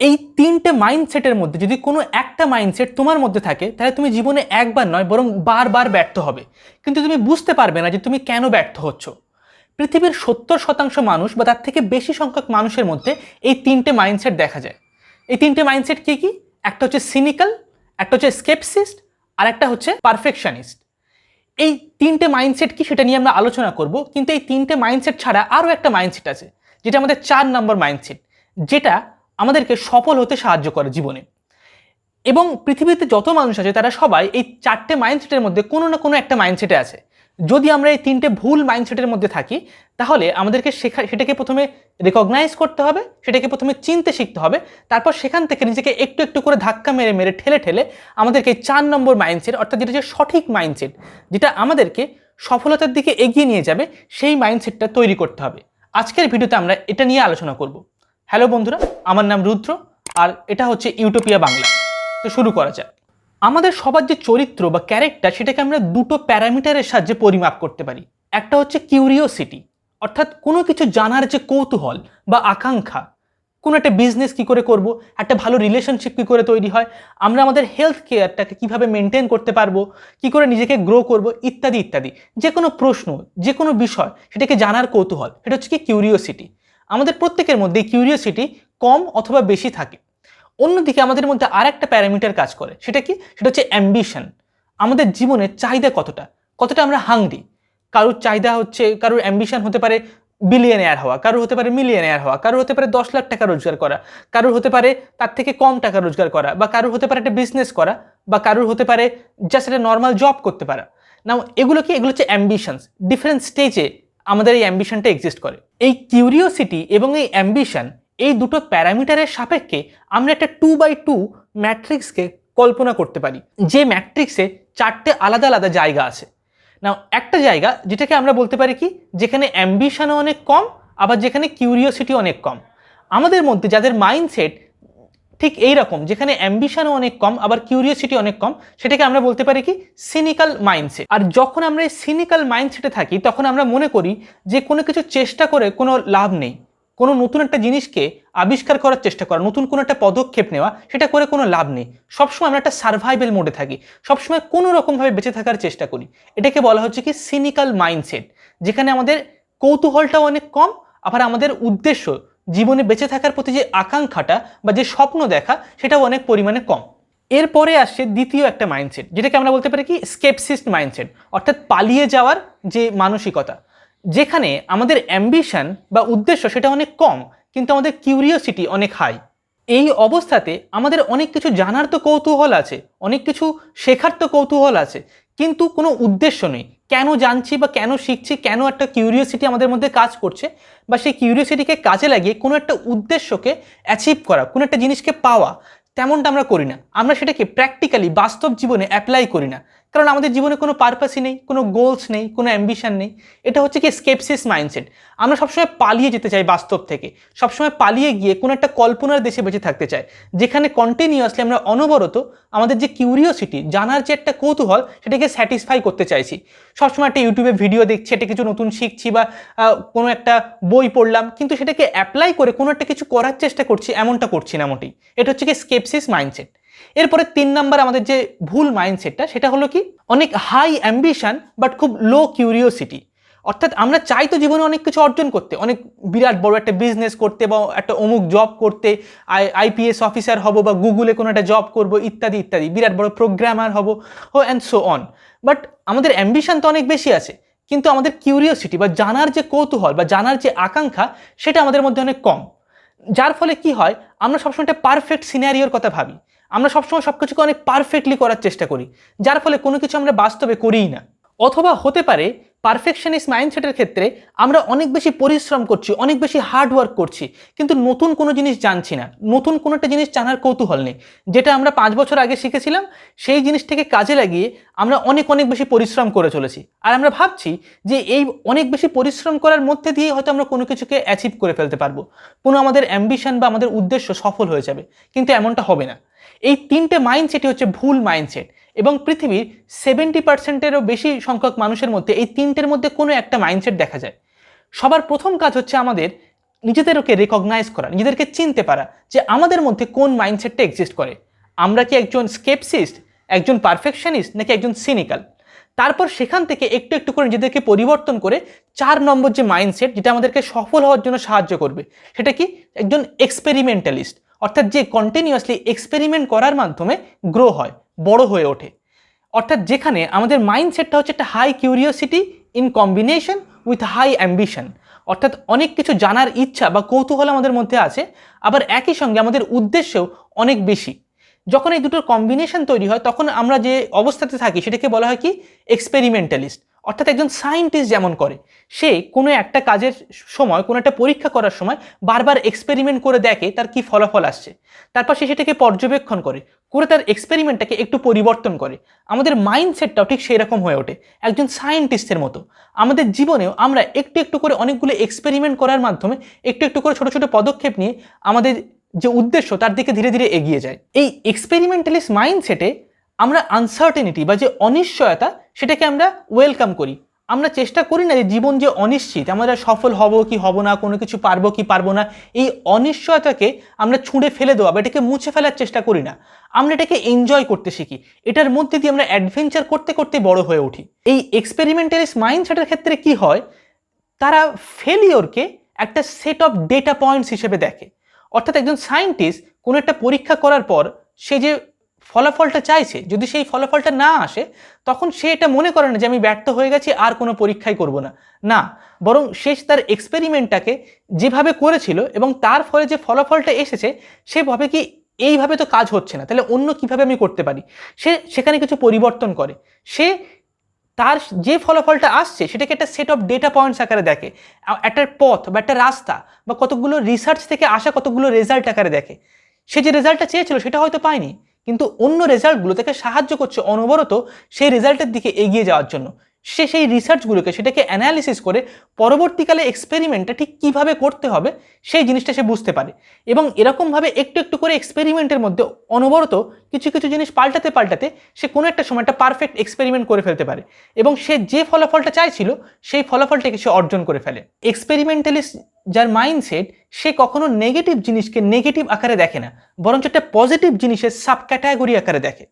এই তিনটে মাইন্ডসেটের মধ্যে যদি কোনো একটা মাইন্ডসেট তোমার মধ্যে থাকে, তাহলে তুমি জীবনে একবার নয়, বরং বারবার ব্যর্থ হবে। কিন্তু তুমি বুঝতে পারবে না যে তুমি কেন ব্যর্থ হচ্ছ। পৃথিবীর সত্তর শতাংশ মানুষ বা তার থেকে বেশি সংখ্যক মানুষের মধ্যে এই তিনটে মাইন্ডসেট দেখা যায়। এই তিনটে মাইন্ডসেট কী কী? একটা হচ্ছে সিনিক্যাল একটা হচ্ছে স্কেপসিস্ট আর একটা হচ্ছে পারফেকশনিস্ট এই তিনটে মাইন্ডসেট কি সেটা নিয়ে আমরা আলোচনা করব, কিন্তু এই তিনটে মাইন্ডসেট ছাড়া আরও একটা মাইন্ডসেট আছে, যেটা আমাদের চার নম্বর মাইন্ডসেট যেটা আমাদেরকে সফল হতে সাহায্য করে জীবনে। এবং পৃথিবীতে যত মানুষ আছে, তারা সবাই এই চারটে মাইন্ডসেটের মধ্যে কোনো না কোনো একটা মাইন্ডসেটে আছে। যদি আমরা এই তিনটে ভুল মাইন্ডসেটের মধ্যে থাকি, তাহলে আমাদেরকে শেখা, সেটাকে প্রথমে রেকগনাইজ করতে হবে, সেটাকে প্রথমে চিনতে শিখতে হবে, তারপর সেখান থেকে নিজেকে একটু একটু করে ধাক্কা মেরে মেরে ঠেলে ঠেলে আমাদেরকে চার নম্বর মাইন্ডসেট অর্থাৎ যেটা হচ্ছে সঠিক মাইন্ডসেট যেটা আমাদেরকে সফলতার দিকে এগিয়ে নিয়ে যাবে, সেই মাইন্ডসেটটা তৈরি করতে হবে। আজকের ভিডিওতে আমরা এটা নিয়ে আলোচনা করব। হ্যালো বন্ধুরা, আমার নাম রুদ্র আর এটা হচ্ছে ইউটোপিয়া বাংলা। তো শুরু করা যাক। আমাদের সবার যে চরিত্র বা ক্যারেক্টার, সেটাকে আমরা দুটো প্যারামিটারের সাহায্যে পরিমাপ করতে পারি। একটা হচ্ছে কিউরিওসিটি অর্থাৎ কোনো কিছু জানার যে কৌতূহল বা আকাঙ্ক্ষা, কোনো একটা বিজনেস কী করে করব, একটা ভালো রিলেশনশিপ কী করে তৈরি হয়, আমরা আমাদের হেলথ কেয়ারটাকে কীভাবে মেনটেন করতে পারব, কী করে নিজেকে গ্রো করব, ইত্যাদি ইত্যাদি। যে কোনো প্রশ্ন যে কোনো বিষয়, সেটাকে জানার কৌতূহল, সেটা হচ্ছে কি কিউরিওসিটি আমাদের প্রত্যেকের মধ্যে কিউরিওসিটি কম অথবা বেশি থাকে। অন্যদিকে আমাদের মধ্যে আর একটা প্যারামিটার কাজ করে, সেটা কি? সেটা হচ্ছে অ্যাম্বিশন আমাদের জীবনের চাহিদা কতটা? কতটা আমরা হাংরি কারোর চাহিদা হচ্ছে, কারোর অ্যাম্বিশন হতে পারে বিলিয়ন বিলিয়নেয়ার হওয়া, কারোর হতে পারে মিলিয়নেয়ার হওয়া, কারোর হতে পারে দশ লাখ টাকা রোজগার করা, কারোর হতে পারে তার থেকে কম টাকা রোজগার করা, বা কারোর হতে পারে একটা বিজনেস করা, বা কারোর হতে পারে জাস্ট একটা নর্মাল জব করতে পারা। না এগুলো কি? এগুলো হচ্ছে অ্যাম্বিশনস ডিফারেন্ট স্টেজে আমাদের এই অ্যাম্বিশনটা এক্সিস্ট করে। এই কিউরিওসিটি এবং এই অ্যাম্বিশন এই দুটো প্যারামিটারের সাপেক্ষে আমরা একটা টু বাই টু ম্যাট্রিক্সকে কল্পনা করতে পারি। যে ম্যাট্রিক্সে চারটে আলাদা আলাদা জায়গা আছে। না একটা জায়গা যেটাকে আমরা বলতে পারি কি? যেখানে অ্যাম্বিশনও অনেক কম, আবার যেখানে কিউরিওসিটি অনেক কম। আমাদের মধ্যে যাদের মাইন্ডসেট ঠিক এই রকম যেখানে অ্যাম্বিশনও অনেক কম, আবার কিউরিওসিটি অনেক কম, সেটাকে আমরা বলতে পারি কি? সিনিক্যাল মাইন্ডসেট আর যখন আমরা এই সিনিক্যাল মাইন্ডসেটে থাকি, তখন আমরা মনে করি যে কোনো কিছু চেষ্টা করে কোনো লাভ নেই। কোনো নতুন একটা জিনিসকে আবিষ্কার করার চেষ্টা করা, নতুন কোনো একটা পদক্ষেপ নেওয়া, সেটা করে কোনো লাভ নেই। সবসময় আমরা একটা সার্ভাইভেল মোডে থাকি। সবসময় কোনো রকমভাবে বেঁচে থাকার চেষ্টা করি। এটাকে বলা হচ্ছে কি? সিনিক্যাল মাইন্ডসেট যেখানে আমাদের কৌতূহলটাও অনেক কম, আবার আমাদের উদ্দেশ্য জীবনে বেঁচে থাকার প্রতি যে আকাঙ্ক্ষাটা বা যে স্বপ্ন দেখা, সেটাও অনেক পরিমাণে কম। এরপরে আসছে দ্বিতীয় একটা মাইন্ডসেট যেটাকে আমরা বলতে পারি কি স্কেপসিস্ট মাইন্ডসেট অর্থাৎ পালিয়ে যাওয়ার যে মানসিকতা। যেখানে আমাদের অ্যাম্বিশন বা উদ্দেশ্য সেটা অনেক কম, কিন্তু আমাদের কিউরিওসিটি অনেক হাই এই অবস্থাতে আমাদের অনেক কিছু জানার তো কৌতূহল আছে, অনেক কিছু শেখার তো কৌতূহল আছে কিন্তু কোনো উদ্দেশ্য নেই। কেন জানছি বা কেন শিখছি, কেন একটা কিউরিওসিটি আমাদের মধ্যে কাজ করছে বা সেই কিউরিওসিটিকে কাজে লাগিয়ে কোনো একটা উদ্দেশ্যকে অ্যাচিভ করা, কোনো একটা জিনিসকে পাওয়া, তেমনটা আমরা করি না। আমরা সেটাকে প্র্যাকটিক্যালি বাস্তব জীবনে অ্যাপ্লাই করি না। কারণ আমাদের জীবনে কোনো পারপাসই নেই, কোনো গোলস নেই, কোনো অ্যাম্বিশন নেই। এটা হচ্ছে কি স্কেপসিস মাইন্ডসেট আমরা সবসময় পালিয়ে যেতে চাই বাস্তব থেকে। সবসময় পালিয়ে গিয়ে কোনো একটা কল্পনার দেশে বেঁচে থাকতে চাই। যেখানে কন্টিনিউয়াসলি আমরা অনবরত আমাদের যে কিউরিওসিটি জানার যে একটা কৌতূহল, সেটাকে স্যাটিসফাই করতে চাইছি। সবসময় একটা ইউটিউবে ভিডিও দেখছি এটা কিছু নতুন শিখছি বা কোনো একটা বই পড়লাম, কিন্তু সেটাকে অ্যাপ্লাই করে কোনো একটা কিছু করার চেষ্টা করছি, এমনটা করছি না মোটেই। এটা হচ্ছে কি স্কেপসিস মাইন্ডসেট এরপরে তিন নাম্বার আমাদের যে ভুল মাইন্ডসেটটা সেটা হলো কি? অনেক হাই অ্যাম্বিশন বাট খুব লো কিউরিওসিটি অর্থাৎ আমরা চাই তো জীবনে অনেক কিছু অর্জন করতে। অনেক বিরাট বড় একটা বিজনেস করতে বা একটা অমুক জব করতে, আই আইপিএস অফিসার হব বা গুগলে কোনো একটা জব করব, ইত্যাদি ইত্যাদি। বিরাট বড় প্রোগ্রামার হব, ও অ্যান্ড সো অন বাট আমাদের অ্যাম্বিশন তো অনেক বেশি আছে, কিন্তু আমাদের কিউরিওসিটি বা জানার যে কৌতূহল বা জানার যে আকাঙ্ক্ষা, সেটা আমাদের মধ্যে অনেক কম। যার ফলে কি হয়, আমরা সবসময় একটা পারফেক্ট সিনারিওর কথা ভাবি। আমরা সবসময় সব কিছুকে অনেক পারফেক্টলি করার চেষ্টা করি, যার ফলে কোনো কিছু আমরা বাস্তবে করিই না। অথবা হতে পারে পারফেকশনিস্ট মাইন্ডসেটের ক্ষেত্রে আমরা অনেক বেশি পরিশ্রম করছি, অনেক বেশি হার্ড ওয়ার্ক করছি, কিন্তু নতুন কোনো জিনিস জানছি না। নতুন কোনো একটা জিনিস জানার কৌতূহল নেই। যেটা আমরা পাঁচ বছর আগে শিখেছিলাম, সেই জিনিসটাকে কাজে লাগিয়ে আমরা অনেক অনেক বেশি পরিশ্রম করে চলেছি। আর আমরা ভাবছি যে এই অনেক বেশি পরিশ্রম করার মধ্যে দিয়ে হয়তো আমরা কোনো কিছুকে অ্যাচিভ করে ফেলতে পারব। কোনো আমাদের অ্যাম্বিশন বা আমাদের উদ্দেশ্য সফল হয়ে যাবে, কিন্তু এমনটা হবে না। এই তিনটে মাইন্ডসেটই হচ্ছে ভুল মাইন্ডসেট এবং পৃথিবীর সেভেন্টি পার্সেন্টেরও বেশি সংখ্যক মানুষের মধ্যে এই তিনটের মধ্যে কোনো একটা মাইন্ডসেট দেখা যায়। সবার প্রথম কাজ হচ্ছে আমাদের নিজেদেরকে রেকগনাইজ করা, নিজেদেরকে চিনতে পারা যে আমাদের মধ্যে কোন মাইন্ডসেটটা এক্সিস্ট করে। আমরা কি একজন স্কেপসিস্ট একজন পারফেকশনিস্ট নাকি একজন সিনিক্যাল তারপর সেখান থেকে একটু একটু করে নিজেদেরকে পরিবর্তন করে চার নম্বর যে মাইন্ডসেট যেটা আমাদেরকে সফল হওয়ার জন্য সাহায্য করবে, সেটা কি? একজন এক্সপেরিমেন্টালিস্ট অর্থাৎ যে কন্টিনিউয়াসলি এক্সপেরিমেন্ট করার মাধ্যমে গ্রো হয়, বড় হয়ে ওঠে। অর্থাৎ যেখানে আমাদের মাইন্ডসেটটা হচ্ছে একটা high curiosity in combination with high ambition অর্থাৎ অনেক কিছু জানার ইচ্ছা বা কৌতূহল আমাদের মধ্যে আছে, আবার একই সঙ্গে আমাদের উদ্দেশ্যও অনেক বেশি। যখন এই দুটোর কম্বিনেশন তৈরি হয়, তখন আমরা যে অবস্থাতে থাকি, সেটাকে বলা হয় কি? এক্সপেরিমেন্টালিস্ট অর্থাৎ একজন সায়েন্টিস্ট যেমন করে, সে কোনো একটা কাজের সময়, কোনো একটা পরীক্ষা করার সময় বারবার এক্সপেরিমেন্ট করে দেখে তার কি ফলাফল আসছে। তারপর সে সেটাকে পর্যবেক্ষণ করে করে তার এক্সপেরিমেন্টটাকে একটু পরিবর্তন করে। আমাদের মাইন্ডসেটটাও ঠিক সেই রকম হয়ে ওঠে, একজন সায়েন্টিস্টের মতো। আমাদের জীবনেও আমরা একটু একটু করে অনেকগুলো এক্সপেরিমেন্ট করার মাধ্যমে একটু একটু করে ছোটো ছোটো পদক্ষেপ নিয়ে আমাদের যে উদ্দেশ্য তার দিকে ধীরে ধীরে এগিয়ে যায়। এই এক্সপেরিমেন্টালিস্ট মাইন্ডসেটে আমরা আনসার্টেনিটি বা যে অনিশ্চয়তা সেটাকে আমরা ওয়েলকাম করি। আমরা চেষ্টা করি না যে জীবন যে অনিশ্চিত, আমরা সফল হব কি হব না, কোনো কিছু পারব কি পারব না, এই অনিশ্চয়তাকে আমরা ছুঁড়ে ফেলে দেওয়া বা এটাকে মুছে ফেলার চেষ্টা করি না। আমরা এটাকে এনজয় করতে শিখি। এটার মধ্যে দিয়ে আমরা অ্যাডভেঞ্চার করতে করতে বড় হয়ে উঠি। এই এক্সপেরিমেন্টালিস্ট মাইন্ডসেটের ক্ষেত্রে কি হয়? তারা ফেলিওরকে একটা সেট অফ ডেটা পয়েন্টস হিসেবে দেখে। অর্থাৎ একজন সায়েন্টিস্ট কোনো একটা পরীক্ষা করার পর সে যে ফলাফলটা চাইছে, যদি সেই ফলাফলটা না আসে, তখন সে এটা মনে করে না যে আমি ব্যর্থ হয়ে গেছি, আর কোনো পরীক্ষাই করব না। না, বরং সে তার এক্সপেরিমেন্টটাকে যেভাবে করেছিল এবং তার ফলে যে ফলাফলটা এসেছে, সে ভাবে কি এইভাবে তো কাজ হচ্ছে না। তাহলে অন্য কীভাবে আমি করতে পারি? সে সেখানে কিছু পরিবর্তন করে। সে তার যে ফলাফলটা আসছে, সেটাকে একটা সেট অফ ডেটা পয়েন্টস আকারে দেখে। একটা পথ বা একটা রাস্তা বা কতগুলো রিসার্চ থেকে আসা কতগুলো রেজাল্ট আকারে দেখে। সে যে রেজাল্টটা চেয়েছিল, সেটা হয়তো পায়নি। কিন্তু অন্য রেজাল্টগুলো তাকে সাহায্য করছে অনবরত সেই রেজাল্টের দিকে এগিয়ে যাওয়ার জন্য। সে সেই রিসার্চগুলোকে সেটাকে অ্যানালিসিস করে পরবর্তীকালে এক্সপেরিমেন্টটা ঠিক কীভাবে করতে হবে, সেই জিনিসটা সে বুঝতে পারে। এবং এরকমভাবে একটু একটু করে এক্সপেরিমেন্টের মধ্যে অনবরত কিছু কিছু জিনিস পাল্টাতে পাল্টাতে সে কোনো একটা সময় একটা পারফেক্ট এক্সপেরিমেন্ট করে ফেলতে পারে। এবং সে যে ফলাফলটা চাইছিল, সেই ফলাফলটাকে সে অর্জন করে ফেলে। এক্সপেরিমেন্টালিস্ট যার মাইন্ডসেট সে কখনো নেগেটিভ জিনিসকে নেগেটিভ আকারে দেখে না, বরঞ্চ একটা পজিটিভ জিনিসের সাব ক্যাটাগরি আকারে দেখে।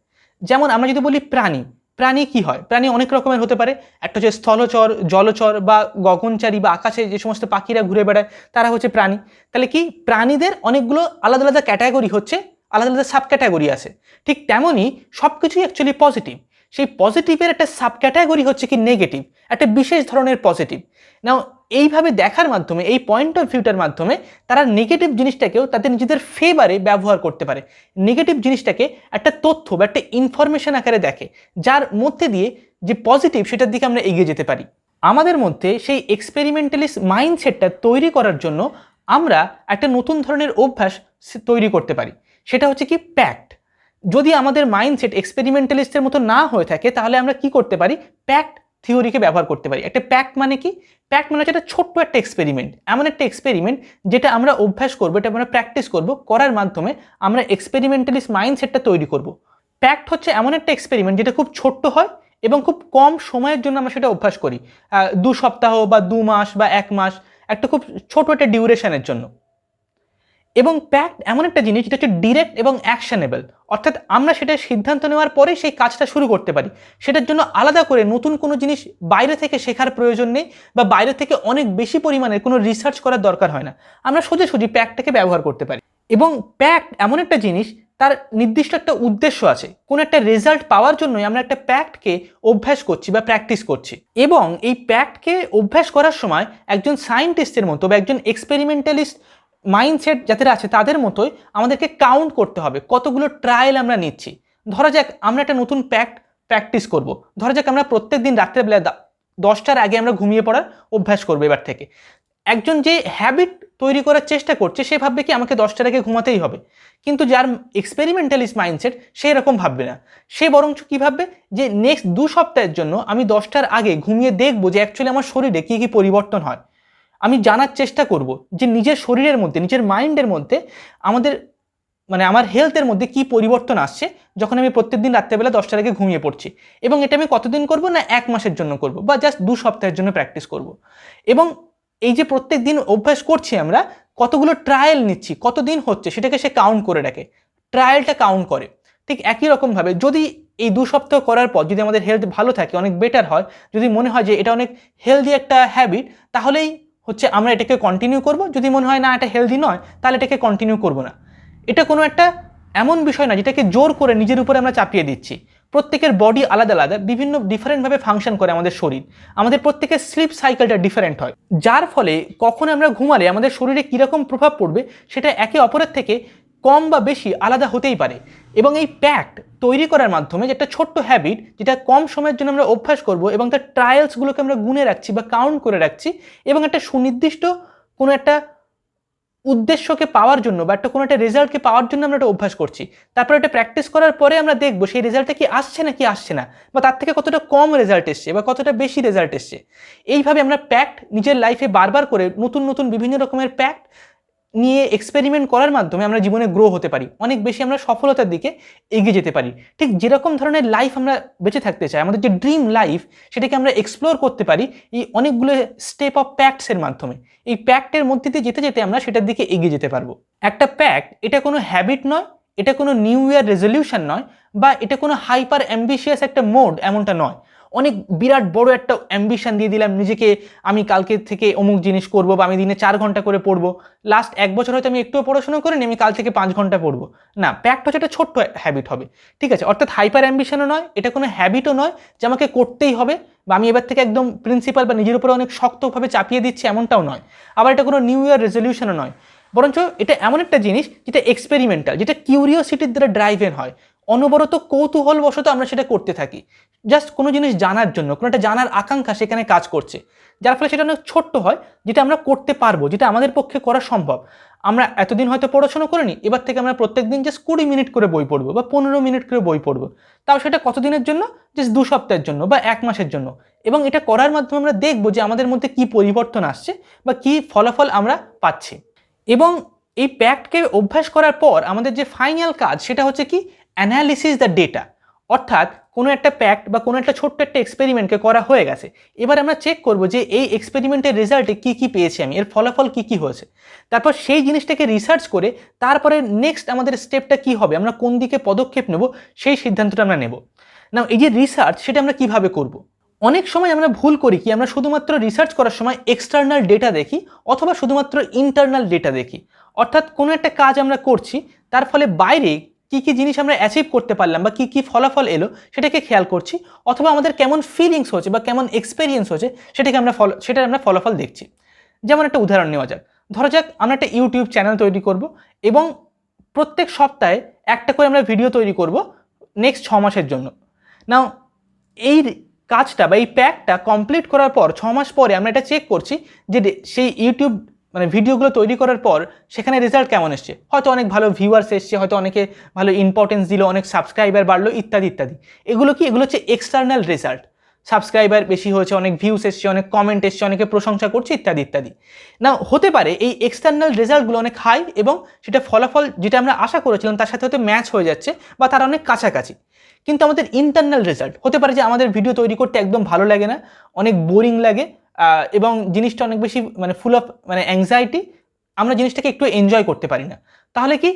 যেমন আমরা যদি বলি প্রাণী প্রাণী কি হয়? প্রাণী অনেক রকমের হতে পারে। একটা হচ্ছে স্থলচর, জলচর বা গগনচারী বা আকাশে যে সমস্ত পাখিরা ঘুরে বেড়ায়, তারা হচ্ছে প্রাণী। তাহলে কি প্রাণীদের অনেকগুলো আলাদা আলাদা ক্যাটাগরি হচ্ছে, আলাদা আলাদা সাব ক্যাটাগরি আছে। ঠিক তেমনই সব কিছুই অ্যাকচুয়ালি পজিটিভ সেই পজিটিভের একটা সাব ক্যাটাগরি হচ্ছে কি নেগেটিভ একটা বিশেষ ধরনের পজিটিভ নাও এইভাবে দেখার মাধ্যমে, এই পয়েন্ট অফ ভিউটার মাধ্যমে, তারা নেগেটিভ জিনিসটাকেও তাদের নিজেদের ফেভারে ব্যবহার করতে পারে। নেগেটিভ জিনিসটাকে একটা তথ্য বা একটা ইনফরমেশন আকারে দেখে, যার মধ্যে দিয়ে যে পজিটিভ সেটার দিকে আমরা এগিয়ে যেতে পারি। আমাদের মধ্যে সেই এক্সপেরিমেন্টালিস্ট মাইন্ডসেটটা তৈরি করার জন্য আমরা একটা নতুন ধরনের অভ্যাস তৈরি করতে পারি। সেটা হচ্ছে কি প্যাক্ট যদি আমাদের মাইন্ডসেট এক্সপেরিমেন্টালিস্টের মতো না হয়ে থাকে, তাহলে আমরা কি করতে পারি? প্যাক্ট থিওরিকে ব্যবহার করতে পারি। একটা প্যাক্ট মানে কি? প্যাক্ট মানে হচ্ছে একটা ছোট্ট একটা এক্সপেরিমেন্ট এমন একটা এক্সপেরিমেন্ট যেটা আমরা অভ্যাস করব, এটা আমরা প্র্যাকটিস করব, করার মাধ্যমে আমরা এক্সপেরিমেন্টালিস্ট মাইন্ডসেটটা তৈরি করব। প্যাক্ট হচ্ছে এমন একটা এক্সপেরিমেন্ট যেটা খুব ছোট্ট হয় এবং খুব কম সময়ের জন্য আমরা সেটা অভ্যাস করি। দু সপ্তাহ বা দু মাস বা এক মাস, একটা খুব ছোট একটা ডিউরেশনের জন্য। এবং প্যাক্ট এমন একটা জিনিস যেটা হচ্ছে ডিরেক্ট এবং অ্যাকশনেবল অর্থাৎ আমরা সেটা সিদ্ধান্ত নেওয়ার পরে সেই কাজটা শুরু করতে পারি। সেটার জন্য আলাদা করে নতুন কোনো জিনিস বাইরে থেকে শেখার প্রয়োজন নেই বা বাইরে থেকে অনেক বেশি পরিমাণে কোনো রিসার্চ করার দরকার হয় না। আমরা সোজাসুজি প্যাকটাকে ব্যবহার করতে পারি। এবং প্যাক্ট এমন একটা জিনিস, তার নির্দিষ্ট একটা উদ্দেশ্য আছে। কোনো একটা রেজাল্ট পাওয়ার জন্যই আমরা একটা প্যাক্টকে অভ্যাস করছি বা প্র্যাকটিস করছি। এবং এই প্যাক্টকে অভ্যাস করার সময় একজন সায়েন্টিস্টের মতো বা একজন এক্সপেরিমেন্টালিস্ট মাইন্ডসেট যাদের আছে তাদের মতোই আমাদেরকে কাউন্ট করতে হবে। কতগুলো ট্রায়াল আমরা নিচ্ছি। ধরা যাক, আমরা একটা নতুন প্যাক্ট প্র্যাকটিস করব। ধরা যাক, আমরা প্রত্যেক দিন রাত্রেবেলা দশটার আগে আমরা ঘুমিয়ে পড়ার অভ্যাস করব এবার থেকে। একজন যে হ্যাবিট তৈরি করার চেষ্টা করছে, সে ভাববে কি, আমাকে দশটার আগে ঘুমাতেই হবে। কিন্তু যার এক্সপেরিমেন্টালিস্ট মাইন্ডসেট সে এরকম ভাববে না। সে বরঞ্চ কী ভাববে, যে নেক্সট দু সপ্তাহের জন্য আমি দশটার আগে ঘুমিয়ে দেখব যে অ্যাকচুয়ালি আমার শরীরে কী কী পরিবর্তন হয়। আমি জানার চেষ্টা করব যে নিজের শরীরের মধ্যে, নিজের মাইন্ডের মধ্যে আমাদের মানে আমার হেলথের মধ্যে কি পরিবর্তন আসছে যখন আমি প্রত্যেক দিন রাত্রেবেলা দশটার আগে ঘুমিয়ে পড়ছি। এবং এটা আমি কতদিন করব না এক মাসের জন্য করব বা জাস্ট দু সপ্তাহের জন্য প্র্যাকটিস করব। এবং এই যে প্রত্যেক দিন অভ্যাস করছি আমরা, কতগুলো ট্রায়াল নিচ্ছি, কতদিন হচ্ছে সেটাকে সে কাউন্ট করে রাখে ট্রায়ালটা কাউন্ট করে। ঠিক একই রকমভাবে যদি এই দু সপ্তাহ করার পর যদি আমাদের হেলথ ভালো থাকে, অনেক বেটার হয়, যদি মনে হয় যে এটা অনেক হেলদি একটা হ্যাবিট তাহলেই হচ্ছে আমরা এটাকে কন্টিনিউ করব। যদি মনে হয় না, এটা হেলদি নয়, তাহলে এটাকে কন্টিনিউ করব না। এটা কোনো একটা এমন বিষয় না, যেটাকে জোর করে নিজের উপরে আমরা চাপিয়ে দিচ্ছি। প্রত্যেকের বডি আলাদা আলাদা, বিভিন্ন ডিফারেন্টভাবে ফাংশন করে আমাদের শরীর। আমাদের প্রত্যেকের স্লিপ সাইকেলটা ডিফারেন্ট হয়। যার ফলে কখন আমরা ঘুমালে, আমাদের শরীরে কীরকম প্রভাব পড়বে, সেটা একে অপরের থেকে কম বা বেশি আলাদা হতেই পারে। এবং এই প্যাক্ট তৈরি করার মাধ্যমে যে একটা ছোট্ট হ্যাবিট যেটা কম সময়ের জন্য আমরা অভ্যাস করব এবং তার ট্রায়ালসগুলোকে আমরা গুনে রাখছি বা কাউন্ট করে রাখছি এবং একটা সুনির্দিষ্ট কোনো একটা উদ্দেশ্যকে পাওয়ার জন্য বা একটা কোনো একটা রেজাল্টকে পাওয়ার জন্য আমরা একটা অভ্যাস করছি। তারপর এটা প্র্যাকটিস করার পরে আমরা দেখব সেই রেজাল্টটা কি আসছে না কি আসছে না বা তার থেকে কতটা কম রেজাল্ট এসছে বা কতটা বেশি রেজাল্ট এসছে। এইভাবে আমরা প্যাক্ট নিজের লাইফে বারবার করে নতুন নতুন বিভিন্ন রকমের প্যাক্ট নিয়ে এক্সপেরিমেন্ট করার মাধ্যমে আমরা জীবনে গ্রো হতে পারি। অনেক বেশি আমরা সফলতার দিকে এগিয়ে যেতে পারি। ঠিক যেরকম ধরনের লাইফ আমরা বেঁচে থাকতে চাই, আমাদের যে ড্রিম লাইফ সেটাকে আমরা এক্সপ্লোর করতে পারি এই অনেকগুলো স্টেপ অফ প্যাক্টসের মাধ্যমে। এই প্যাক্টের মধ্যে দিয়ে যেতে যেতে আমরা সেটার দিকে এগিয়ে যেতে পারব। একটা প্যাক্ট এটা কোনো হ্যাবিট নয়, এটা কোনো নিউ ইয়ার রেজলিউশন নয় বা এটা কোনো হাইপার অ্যাম্বিশিয়াস একটা মোড এমনটা নয়। অনেক বিরাট বড় একটা অ্যাম্বিশন দিয়ে দিলাম, নিজেকে আমি কালকে থেকে অমুক জিনিস করব বা আমি দিনে চার ঘণ্টা করে পড়ব। লাস্ট এক বছর হয়তো আমি একটুও পড়াশোনা করিনি, আমি কাল থেকে পাঁচ ঘণ্টা পড়ব। না প্যাক্ট হচ্ছে একটা ছোট্ট হ্যাবিট হবে, ঠিক আছে? অর্থাৎ হাইপার অ্যাম্বিশনও নয়, এটা কোনো হ্যাবিটও নয় যে আমাকে করতেই হবে বা আমি এবার থেকে একদম প্রিন্সিপাল বা নিজের উপরে অনেক শক্তভাবে চাপিয়ে দিচ্ছি এমনটাও নয়। আবার এটা কোনো নিউ ইয়ার রেজলিউশনও নয়। বরঞ্চ এটা এমন একটা জিনিস যেটা এক্সপেরিমেন্টাল যেটা কিউরিওসিটির দ্বারা ড্রাইভেন হয়। অনবরত কৌতূহলবশত আমরা সেটা করতে থাকি। জাস্ট কোনো জিনিস জানার জন্য, কোনো একটা জানার আকাঙ্ক্ষা সেখানে কাজ করছে। যার ফলে সেটা অনেক ছোট্ট হয়, যেটা আমরা করতে পারব, যেটা আমাদের পক্ষে করা সম্ভব। আমরা এতদিন হয়তো পড়াশোনা করিনি, এবার থেকে আমরা প্রত্যেক দিন জাস্ট কুড়ি মিনিট করে বই পড়ব বা পনেরো মিনিট করে বই পড়ব। তাও সেটা কতদিনের জন্য? জাস্ট দু সপ্তাহের জন্য বা এক মাসের জন্য। এবং এটা করার মাধ্যমে আমরা দেখব যে আমাদের মধ্যে কি পরিবর্তন আসছে বা কি ফলাফল আমরা পাচ্ছি। এবং এই প্যাক্টকে অভ্যাস করার পর আমাদের যে ফাইনাল কাজ, সেটা হচ্ছে কি? অ্যানালিসিস দ্য ডেটা অর্থাৎ কোনো একটা প্যাক্ট বা কোনো একটা ছোট্ট একটা এক্সপেরিমেন্টকে করা হয়ে গেছে। এবার আমরা চেক করব যে এই এক্সপেরিমেন্টের রেজাল্টে কী কী পেয়েছি আমি, এর ফলাফল কী কী হয়েছে। তারপর সেই জিনিসটাকে রিসার্চ করে তারপরে নেক্সট আমাদের স্টেপটা কী হবে, আমরা কোন দিকে পদক্ষেপ নেব, সেই সিদ্ধান্তটা আমরা নেব। না এই যে রিসার্চ সেটা আমরা কীভাবে করব? অনেক সময় আমরা ভুল করি কি, আমরা শুধুমাত্র রিসার্চ করার সময় এক্সটার্নাল ডেটা দেখি অথবা শুধুমাত্র ইন্টারনাল ডেটা দেখি। অর্থাৎ কোনো একটা কাজ আমরা করছি, তার ফলে বাইরে কী কী জিনিস আমরা অ্যাচিভ করতে পারলাম বা কী কী ফলাফল এলো, সেটাকে খেয়াল করছি, অথবা আমাদের কেমন ফিলিংস হচ্ছে বা কেমন এক্সপেরিয়েন্স হচ্ছে সেটাকে আমরা ফলো সেটার আমরা ফলাফল দেখছি। যেমন একটা উদাহরণ নেওয়া যাক। ধরা যাক, আমরা একটা ইউটিউব চ্যানেল তৈরি করব এবং প্রত্যেক সপ্তাহে একটা করে আমরা ভিডিও তৈরি করব নেক্সট ছ মাসের জন্য। নাও এই কাজটা বা এই প্যাকটা কমপ্লিট করার পর, ছ মাস পরে আমরা এটা চেক করছি যে সেই ইউটিউব মানে ভিডিওগুলো তৈরি করার পর সেখানে রেজাল্ট কেমন এসছে? হয়তো অনেক ভালো ভিউয়ার্স এসছে, হয়তো অনেকে ভালো ইম্পর্টেন্স দিল, অনেক সাবস্ক্রাইবার বাড়লো, ইত্যাদি ইত্যাদি। এগুলো কি? এগুলো হচ্ছে এক্সটার্নাল রেজাল্ট সাবস্ক্রাইবার বেশি হয়েছে, অনেক ভিউস এসছে, অনেক কমেন্ট এসছে, অনেকে প্রশংসা করছে, ইত্যাদি ইত্যাদি। না হতে পারে এই এক্সটার্নাল রেজাল্টগুলো অনেক হাই এবং সেটা ফলাফল যেটা আমরা আশা করেছিলাম, তার সাথে হয়তো ম্যাচ হয়ে যাচ্ছে বা তার অনেক কাছাকাছি। কিন্তু আমাদের ইন্টারনাল রেজাল্ট হতে পারে যে আমাদের ভিডিও তৈরি করতে একদম ভালো লাগে না, অনেক বোরিং লাগে এবং জিনিসটা অনেক বেশি মানে ফুল অফ মানে অ্যাংজাইটি আমরা জিনিসটাকে একটু এনজয় করতে পারি না। তাহলে কি?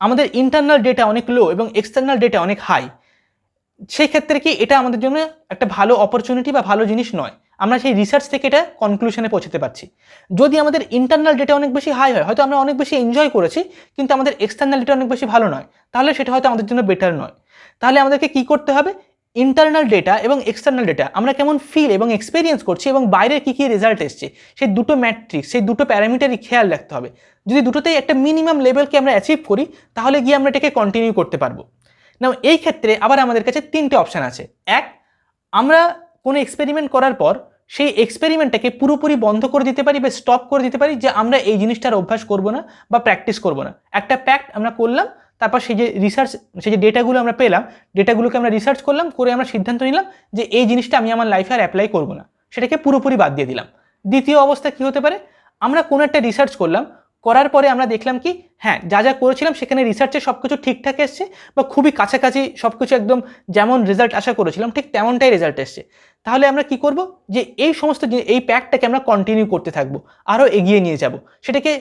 আমাদের ইন্টারনাল ডেটা অনেক লো এবং এক্সটার্নাল ডেটা অনেক হাই সেই ক্ষেত্রে কি এটা আমাদের জন্য একটা ভালো অপরচুনিটি বা ভালো জিনিস নয়। আমরা সেই রিসার্চ থেকে এটা কনক্লুশনে পৌঁছতে পারছি। যদি আমাদের ইন্টারনাল ডেটা অনেক বেশি হাই হয়, হয়তো আমরা অনেক বেশি এনজয় করেছি, কিন্তু আমাদের এক্সটার্নাল ডেটা অনেক বেশি ভালো নয়। তাহলে সেটা হয়তো আমাদের জন্য বেটার নয়। তাহলে আমাদেরকে কি করতে হবে? ইন্টারনাল ডেটা এবং এক্সটার্নাল ডেটা আমরা কেমন ফিল এবং এক্সপিরিয়েন্স করছি এবং বাইরের কী কী রেজাল্ট এসছে, সেই দুটো ম্যাট্রিক্স সেই দুটো প্যারামিটারই খেয়াল রাখতে হবে। যদি দুটোতেই একটা মিনিমাম লেভেলকে আমরা অ্যাচিভ করি, তাহলে গিয়ে আমরা এটাকে কন্টিনিউ করতে পারব। না এই ক্ষেত্রে আবার আমাদের কাছে তিনটে অপশান আছে। এক, আমরা কোনো এক্সপেরিমেন্ট করার পর সেই এক্সপেরিমেন্টটাকে পুরোপুরি বন্ধ করে দিতে পারি বা স্টপ করে দিতে পারি যে আমরা এই জিনিসটার অভ্যাস করব না বা প্র্যাকটিস করব না। একটা প্যাক্ট আমরা করলাম তারপর সেই যে রিসার্চ সেই যে ডেটাগুলো আমরা পেলাম ডেটাগুলোকে আমরা রিসার্চ করলাম, করে আমরা সিদ্ধান্ত নিলাম যে এই জিনিসটা আমি আমার লাইফে আর অ্যাপ্লাই করব না। সেটাকে পুরোপুরি বাদ দিয়ে দিলাম। দ্বিতীয় অবস্থা কী হতে পারে? আমরা কোনো একটা রিসার্চ করলাম, করার পরে আমরা দেখলাম কি হ্যাঁ যা যা করেছিলাম সেখানে রিসার্চে সব কিছু ঠিকঠাক এসছে বা খুবই কাছাকাছি সব কিছু একদম যেমন রেজাল্ট আশা করেছিলাম, ঠিক তেমনটাই রেজাল্ট এসছে। তাহলে আমরা কি করব? যে এই সমস্ত এই প্যাকটাকে আমরা কন্টিনিউ করতে থাকব, আরও এগিয়ে নিয়ে যাব। সেটাকে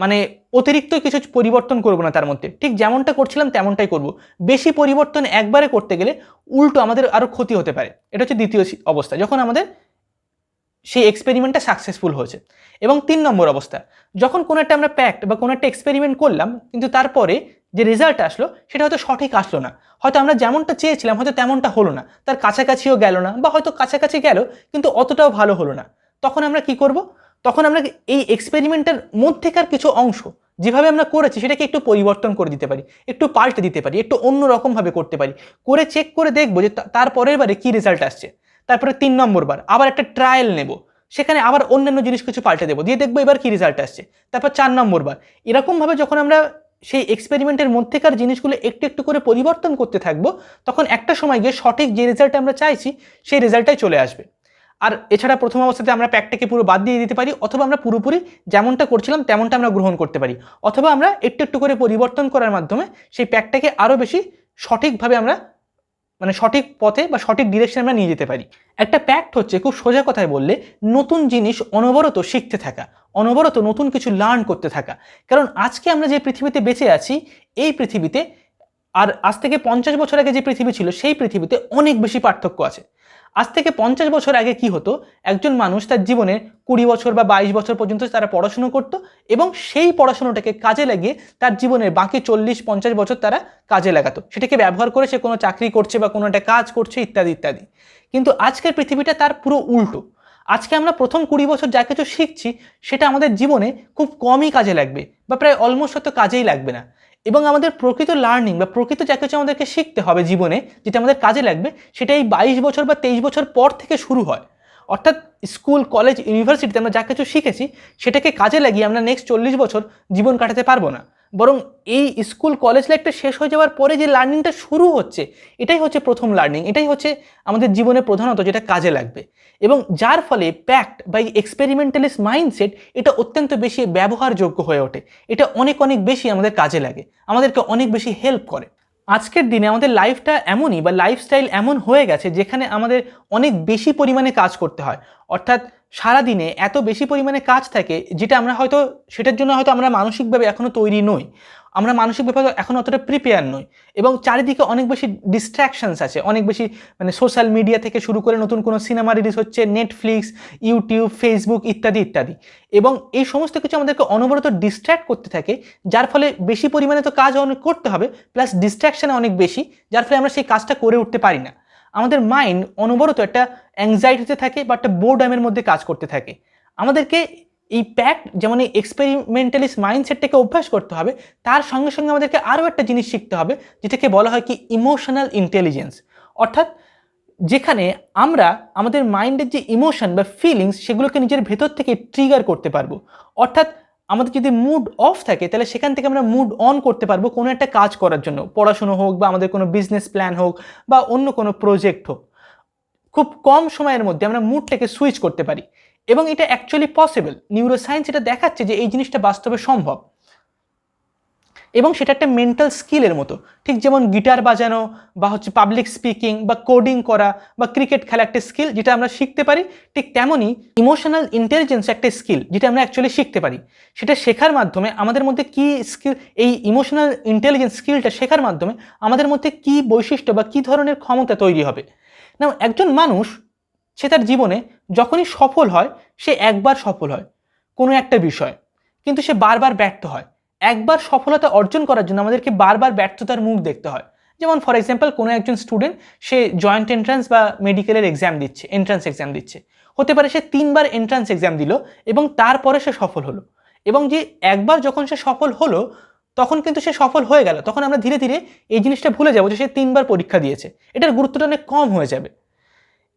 মানে অতিরিক্ত কিছু পরিবর্তন করব না তার মধ্যে। ঠিক যেমনটা করছিলাম তেমনটাই করব। বেশি পরিবর্তন একবারে করতে গেলে উল্টো আমাদের আরও ক্ষতি হতে পারে। এটা হচ্ছে দ্বিতীয় অবস্থা। যখন আমাদের সেই এক্সপেরিমেন্টটা সাকসেসফুল হয়েছে। এবং তিন নম্বর অবস্থা, যখন কোনো একটা আমরা প্যাক্ট বা কোনো একটা এক্সপেরিমেন্ট করলাম, কিন্তু তারপরে যে রেজাল্ট আসলো, সেটা হয়তো সঠিক আসলো না। হয়তো আমরা যেমনটা চেয়েছিলাম, হয়তো তেমনটা হলো না। তার কাছাকাছিও গেল না, বা হয়তো কাছাকাছি গেল, কিন্তু অতটাও ভালো হলো না। তখন আমরা কি করব? তখন আমরা এই এক্সপেরিমেন্টের মধ্যেকার কিছু অংশ যেভাবে আমরা করেছি, সেটাকে একটু পরিবর্তন করে দিতে পারি, একটু পাল্টে দিতে পারি, একটু অন্য রকমভাবে করতে পারি। করে চেক করে দেখব যে তা- তার বারে কী রেজাল্ট আসছে। তারপরে তিন নম্বর বার, আবার একটা ট্রায়াল নেব। সেখানে আবার অন্যান্য জিনিস কিছু পাল্টে দেবো। দিয়ে দেখব এবার কী রেজাল্ট আসছে। তারপর চার নম্বর বার, এরকমভাবে যখন আমরা সেই এক্সপেরিমেন্টের মধ্যেকার জিনিসগুলো একটু একটু করে পরিবর্তন করতে থাকব, তখন একটা সময় গিয়ে সঠিক যে রেজাল্ট আমরা চাইছি, সেই রেজাল্টটাই চলে আসবে। আর এছাড়া প্রথম অবস্থাতে আমরা প্যাকটাকে পুরো বাদ দিয়ে দিতে পারি, অথবা আমরা পুরোপুরি যেমনটা করছিলাম তেমনটা আমরা গ্রহণ করতে পারি। অথবা আমরা একটু একটু করে পরিবর্তন করার মাধ্যমে সেই প্যাকটাকে আরও বেশি সঠিকভাবে আমরা মানে সঠিক পথে বা সঠিক ডিরেকশনে আমরা নিয়ে যেতে পারি। একটা প্যাক্ট হচ্ছে, খুব সোজা কথায় বললে, নতুন জিনিস অনবরত শিখতে থাকা, অনবরত নতুন কিছু লার্ন করতে থাকা। কারণ আজকে আমরা যে পৃথিবীতে বেঁচে আছি, এই পৃথিবীতে, আর আজ থেকে পঞ্চাশ বছর আগে যে পৃথিবী ছিল, সেই পৃথিবীতে অনেক বেশি পার্থক্য আছে। আজ থেকে পঞ্চাশ বছর আগে কি হতো? একজন মানুষ তার জীবনে কুড়ি বছর বা বাইশ বছর পর্যন্ত তারা পড়াশুনো করতো এবং সেই পড়াশুনোটাকে কাজে লাগিয়ে তার জীবনের বাকি চল্লিশ, পঞ্চাশ বছর তারা কাজে লাগাতো। সেটাকে ব্যবহার করে সে কোনো চাকরি করছে বা কোনো একটা কাজ করছে ইত্যাদি ইত্যাদি। কিন্তু আজকের পৃথিবীটা তার পুরো উল্টো। আজকে আমরা প্রথম কুড়ি বছর যা কিছু শিখছি, সেটা আমাদের জীবনে খুব কমই কাজে লাগবে বা প্রায় অলমোস্ট হয়তো কাজেই লাগবে না। এবং আমাদের প্রকৃত লার্নিং বা প্রকৃত যা কিছু আমাদেরকে শিখতে হবে জীবনে, যেটা আমাদের কাজে লাগবে সেটা এই বাইশ বছর বা তেইশ বছর পর থেকে শুরু হয়। অর্থাৎ স্কুল কলেজ ইউনিভার্সিটিতে আমরা যা কিছু শিখেছি, সেটাকে কাজে লাগিয়ে আমরা নেক্সট চল্লিশ বছর জীবন কাটাতে পারব না। বরং এই স্কুল কলেজ লাইফটা শেষ হয়ে যাওয়ার পরে যে লার্নিংটা শুরু হচ্ছে, এটাই হচ্ছে প্রথম লার্নিং এটাই হচ্ছে আমাদের জীবনে প্রধানত যেটা কাজে লাগবে। এবং যার ফলে প্যাক্ট বা এক্সপেরিমেন্টালিস্ট মাইন্ডসেট এটা অত্যন্ত বেশি ব্যবহারযোগ্য হয়ে ওঠে। এটা অনেক অনেক বেশি আমাদের কাজে লাগে, আমাদেরকে অনেক বেশি হেল্প করে। আজকের দিনে আমাদের লাইফটা এমনই বা লাইফস্টাইল এমন হয়ে গেছে যেখানে আমাদের অনেক বেশি পরিমাণে কাজ করতে হয়। অর্থাৎ সারাদিনে এত বেশি পরিমাণে কাজ থাকে যেটা আমরা হয়তো, সেটার জন্য হয়তো আমরা মানসিকভাবে এখনও তৈরি নই। আমরা মানসিকভাবে এখন অতটা প্রিপেয়ার নই। এবং চারিদিকে অনেক বেশি ডিস্ট্র্যাকশনস আছে। অনেক বেশি মানে সোশ্যাল মিডিয়া থেকে শুরু করে নতুন কোনো সিনেমা রিলিজ হচ্ছে নেটফ্লিক্স ইউটিউব ফেসবুক ইত্যাদি ইত্যাদি। এবং এই সমস্ত কিছু আমাদেরকে অনবরত ডিস্ট্র্যাক্ট করতে থাকে, যার ফলে বেশি পরিমাণে তো কাজ অনেক করতে হবে প্লাস ডিস্ট্র্যাকশানে অনেক বেশি, যার ফলে আমরা সেই কাজটা করে উঠতে পারি না। আমাদের মাইন্ড অনবরত একটা অ্যাংজাইটিতে থাকে বা একটা বোর্ডামের মধ্যে কাজ করতে থাকে। আমাদেরকে এই প্যাক্ট যেমন এই এক্সপেরিমেন্টালিস্ট মাইন্ডসেটটাকে অভ্যাস করতে হবে, তার সঙ্গে সঙ্গে আমাদেরকে আরও একটা জিনিস শিখতে হবে, যেটাকে বলা হয় কি ইমোশনাল ইন্টেলিজেন্স অর্থাৎ যেখানে আমরা আমাদের মাইন্ডের যে ইমোশন বা ফিলিংস সেগুলোকে নিজের ভেতর থেকে ট্রিগার করতে পারব। অর্থাৎ আমাদের যদি মুড অফ থাকে, তাহলে সেখান থেকে আমরা মুড অন করতে পারব কোনো একটা কাজ করার জন্য। পড়াশুনো হোক বা আমাদের কোনো বিজনেস প্ল্যান হোক বা অন্য কোনো প্রজেক্ট হোক। খুব কম সময়ের মধ্যে আমরা মুডটাকে সুইচ করতে পারি। এবং এটা অ্যাকচুয়ালি পসিবল নিউরোসায়েন্স এটা দেখাচ্ছে যে এই জিনিসটা বাস্তবে সম্ভব। এবং সেটা একটা মেন্টাল স্কিলের মতো। ঠিক যেমন গিটার বাজানো বা হচ্ছে পাবলিক স্পিকিং বা কোডিং করা বা ক্রিকেট খেলা একটা স্কিল যেটা আমরা শিখতে পারি, ঠিক তেমনই ইমোশনাল ইন্টেলিজেন্স একটা স্কিল যেটা আমরা অ্যাকচুয়ালি শিখতে পারি। সেটা শেখার মাধ্যমে আমাদের মধ্যে কি স্কিল এই ইমোশনাল ইন্টেলিজেন্স স্কিলটা শেখার মাধ্যমে আমাদের মধ্যে কি বৈশিষ্ট্য বা কি ধরনের ক্ষমতা তৈরি হবে। না একজন মানুষ, সে তার জীবনে যখনই সফল হয়, সে একবার সফল হয়, কোনো একটা বিষয়। কিন্তু সে বারবার ব্যর্থ হয়। একবার সফলতা অর্জন করার জন্য আমাদেরকে বারবার ব্যর্থতার মুখ দেখতে হয়। যেমন ফর এক্সাম্পল কোনো একজন স্টুডেন্ট সে জয়েন্ট এন্ট্রান্স বা মেডিকেলের এক্সাম দিচ্ছে এন্ট্রান্স এক্সাম দিচ্ছে। হতে পারে সে তিনবার এন্ট্রান্স এক্সাম দিল এবং তারপরে সে সফল হলো। এবং যে একবার যখন সে সফল হলো, তখন কিন্তু সে সফল হয়ে গেল। তখন আমরা ধীরে ধীরে এই জিনিসটা ভুলে যাব যে সে তিনবার পরীক্ষা দিয়েছে। এটার গুরুত্বটা অনেক কম হয়ে যাবে।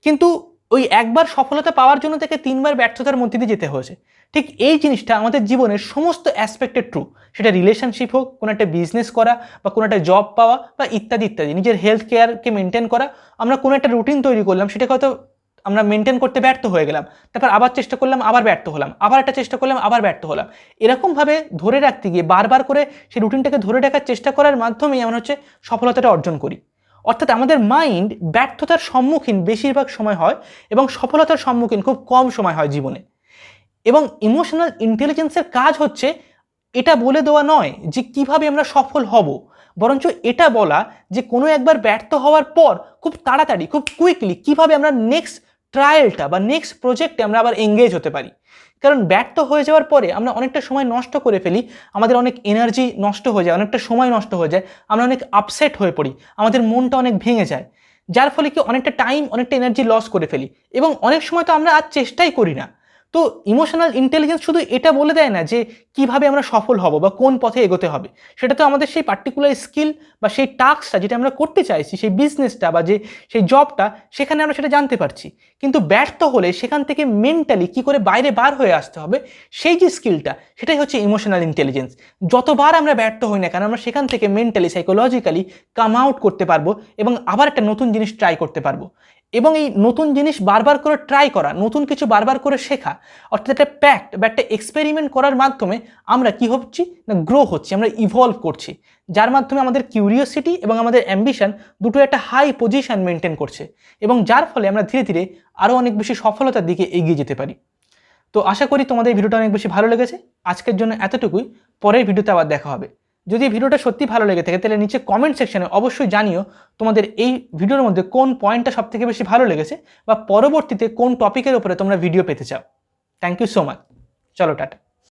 কিন্তু ওই একবার সফলতা পাওয়ার জন্য তাকে তিনবার ব্যর্থতার মধ্যে দিয়ে যেতে হয়েছে। ঠিক এই জিনিসটা আমাদের জীবনের সমস্ত অ্যাসপেক্টের ট্রু সেটা রিলেশনশিপ হোক, কোনো একটা বিজনেস করা বা কোনো একটা জব পাওয়া বা ইত্যাদি ইত্যাদি। নিজের হেলথ কেয়ারকে মেনটেন করা, আমরা কোনো একটা রুটিন তৈরি করলাম, সেটাকে হয়তো আমরা মেনটেন করতে ব্যর্থ হয়ে গেলাম। তারপর আবার চেষ্টা করলাম, আবার ব্যর্থ হলাম। আবার একটা চেষ্টা করলাম, আবার ব্যর্থ হলাম। এরকমভাবে ধরে রাখতে গিয়ে বারবার করে সেই রুটিনটাকে ধরে রাখার চেষ্টা করার মাধ্যমেই আমরা হচ্ছে সফলতাটা অর্জন করি। অর্থাৎ আমাদের মাইন্ড ব্যর্থতার সম্মুখীন বেশিরভাগ সময় হয় এবং সফলতার সম্মুখীন খুব কম সময় হয় জীবনে। এবং ইমোশনাল ইন্টেলিজেন্সের কাজ হচ্ছে এটা বলে দেওয়া নয় যে কীভাবে আমরা সফল হব। বরঞ্চ এটা বলা যে কোনো একবার ব্যর্থ হওয়ার পর খুব তাড়াতাড়ি, খুব কুইকলি কীভাবে আমরা নেক্সট ট্রায়ালটা বা নেক্সট প্রজেক্টে আমরা আবার এঙ্গেজ হতে পারি। কারণ ব্যর্থ হয়ে যাওয়ার পরে আমরা অনেকটা সময় নষ্ট করে ফেলি, আমাদের অনেক এনার্জি নষ্ট হয়ে যায়, অনেকটা সময় নষ্ট হয়ে যায়, আমরা অনেক আপসেট হয়ে পড়ি, আমাদের মনটা অনেক ভেঙে যায়। যার ফলে কি অনেকটা টাইম অনেকটা এনার্জি লস করে ফেলি এবং অনেক সময় তো আমরা আর চেষ্টাই করি না। তো ইমোশনাল ইন্টেলিজেন্স শুধু এটা বলে দেয় না যে কীভাবে আমরা সফল হব বা কোন পথে এগোতে হবে। সেটা তো আমাদের সেই পার্টিকুলার স্কিল বা সেই টাস্কটা যেটা আমরা করতে চাইছি, সেই বিজনেসটা বা যে, সেই জবটা সেখানে আমরা সেটা জানতে পারছি। কিন্তু ব্যর্থ হলে সেখান থেকে মেন্টালি কি করে বাইরে বার হয়ে আসতে হবে, সেই যে স্কিলটা সেটাই হচ্ছে ইমোশনাল ইন্টেলিজেন্স যতবার আমরা ব্যর্থ হই না কেন, আমরা সেখান থেকে মেন্টালি সাইকোলজিক্যালি কাম আউট করতে পারব এবং আবার একটা নতুন জিনিস ট্রাই করতে পারব। এবং এই নতুন জিনিস বারবার করে ট্রাই করা, নতুন কিছু বারবার করে শেখা, অর্থাৎ একটা প্যাক্ট বা একটা এক্সপেরিমেন্ট করার মাধ্যমে আমরা কি হচ্ছি? না গ্রো হচ্ছি, আমরা ইভলভ করছি। যার মাধ্যমে আমাদের কিউরিওসিটি এবং আমাদের অ্যাম্বিশন দুটো একটা হাই পজিশন মেনটেন করছে এবং যার ফলে আমরা ধীরে ধীরে আরও অনেক বেশি সফলতার দিকে এগিয়ে যেতে পারি। তো আশা করি তোমাদের ভিডিওটা অনেক বেশি ভালো লেগেছে। আজকের জন্য এতটুকুই। পরের ভিডিওতে আবার দেখা হবে। যদি ভিডিওটা সত্যি ভালো লেগে থাকে, তাহলে নিচে কমেন্ট সেকশানে অবশ্যই জানিও তোমাদের এই ভিডিওর মধ্যে কোন পয়েন্টটা সব থেকে বেশি ভালো লেগেছে বা পরবর্তীতে কোন টপিকের ওপরে তোমরা ভিডিও পেতে চাও। থ্যাংক ইউ সো মাচ চলো, টাটা।